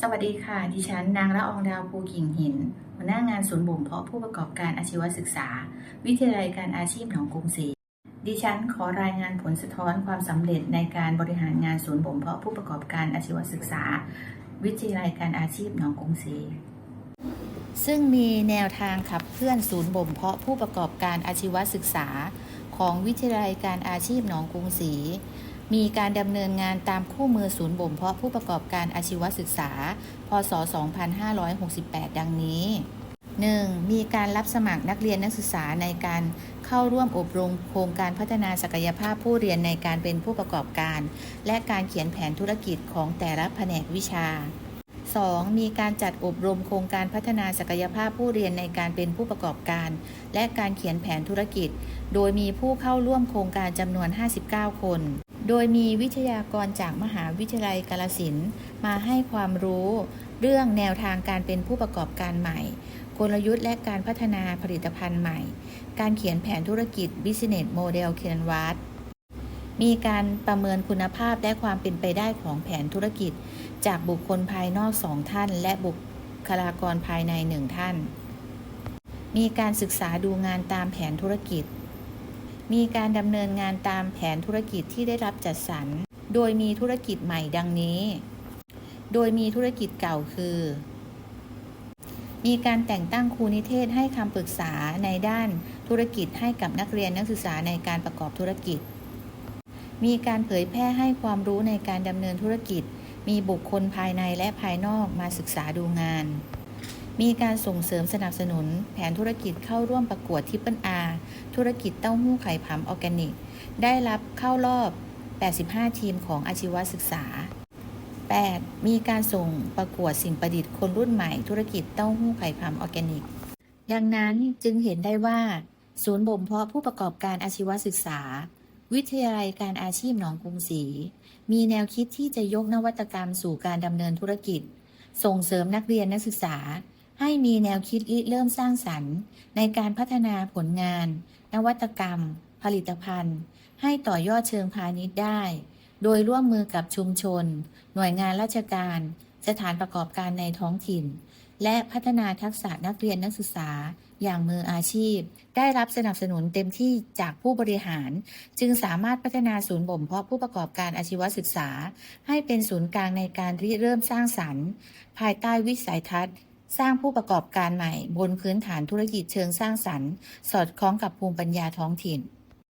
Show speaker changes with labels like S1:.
S1: สวัสดีค่ะ ดิฉันนางละอองดาวภูกิ่งหิน หัวหน้างานศูนย์บ่มเพาะผู้ประกอบการอาชีวศึกษา วิทยาลัยการอาชีพหนองกรุงศรี ดิฉันขอรายงานผลสะท้อนความสำเร็จในการบริหารงานศูนย์บ่มเพาะผู้ประกอบการอาชีวศึกษา วิทยาลัยการอาชีพหนองกรุงศรีซึ่งมีแนวทางขับเคลื่อนศูนย์บ่มเพาะผู้ประกอบการอาชีวศึกษา ของวิทยาลัยการอาชีพหนองกรุงศรี มีการดำเนินงานตามคู่มือศูนย์บ่มเพาะผู้ประกอบการอาชีวศึกษา พศ 2568 ดังนี้ 1. มีการรับสมัครนักเรียนนักศึกษาในการเข้าร่วมอบรมโครงการพัฒนาศักยภาพผู้เรียนในการเป็นผู้ประกอบการ และการเขียนแผนธุรกิจของแต่ละแผนกวิชา 2. มีการจัดอบรมโครงการพัฒนาศักยภาพผู้เรียนในการเป็นผู้ประกอบการ และการเขียนแผนธุรกิจ โดยมีผู้เข้าร่วมโครงการจำนวน 59 คน โดยมีวิทยากรจากมหาวิทยาลัยกาลสินธุ์มาให้ความรู้เรื่องแนวทางการเป็นผู้ประกอบการใหม่ กลยุทธ์และการพัฒนาผลิตภัณฑ์ใหม่ การเขียนแผนธุรกิจ Business Model Canvas มีการประเมินคุณภาพและความเป็นไปได้ของแผนธุรกิจ จากบุคคลภายนอกสองท่าน และบุคลากรภายในหนึ่งท่าน มีการศึกษาดูงานตามแผนธุรกิจ มีการดำเนินงานตามแผนธุรกิจที่ได้รับจัดสรร โดยมีธุรกิจใหม่ดังนี้ โดยมีธุรกิจเก่าคือ มีการแต่งตั้งครูนิเทศให้คำปรึกษาในด้านธุรกิจให้กับนักเรียนนักศึกษาในการประกอบธุรกิจ มีการเผยแพร่ให้ความรู้ในการดำเนินธุรกิจ มีบุคคลภายในและภายนอกมาศึกษาดูงาน มีการส่งเสริมสนับสนุน แผนธุรกิจเข้าร่วมประกวดทิปเปิลอาธุรกิจเต้าหู้ไข่ผำออร์แกนิก ได้รับเข้ารอบ 85 ทีมของอาชีวศึกษา 8. มีการส่งประกวดสิ่งประดิษฐ์คนรุ่นใหม่ธุรกิจเต้าหู้ไข่ผำออร์แกนิก ดังนั้นจึงเห็นได้ว่า ศูนย์บ่มเพาะผู้ประกอบการอาชีวศึกษา วิทยาลัยการอาชีพหนองกรุงศรีมีแนวคิดที่จะยกนวัตกรรมสู่การดำเนินธุรกิจ ส่งเสริมนักเรียนนักศึกษา ให้มีแนวคิดริเริ่มสร้างสรรค์ ในการพัฒนาผลงาน นวัตกรรม ผลิตภัณฑ์ ให้ต่อยอดเชิงพาณิชย์ได้ โดยร่วมมือกับชุมชน หน่วยงานราชการ สถานประกอบการในท้องถิ่น และพัฒนาทักษะนักเรียนนักศึกษาอย่างมืออาชีพ ได้รับสนับสนุนเต็มที่จากผู้บริหาร จึงสามารถพัฒนาศูนย์บ่มเพาะผู้ประกอบการอาชีวศึกษา ให้เป็นศูนย์กลางในการริเริ่มสร้างสรรค์ ภายใต้วิสัยทัศน์ สร้างผู้ประกอบการใหม่ บนพื้นฐานธุรกิจเชิงสร้างสรรค์ สอดคล้องกับภูมิปัญญาท้องถิ่น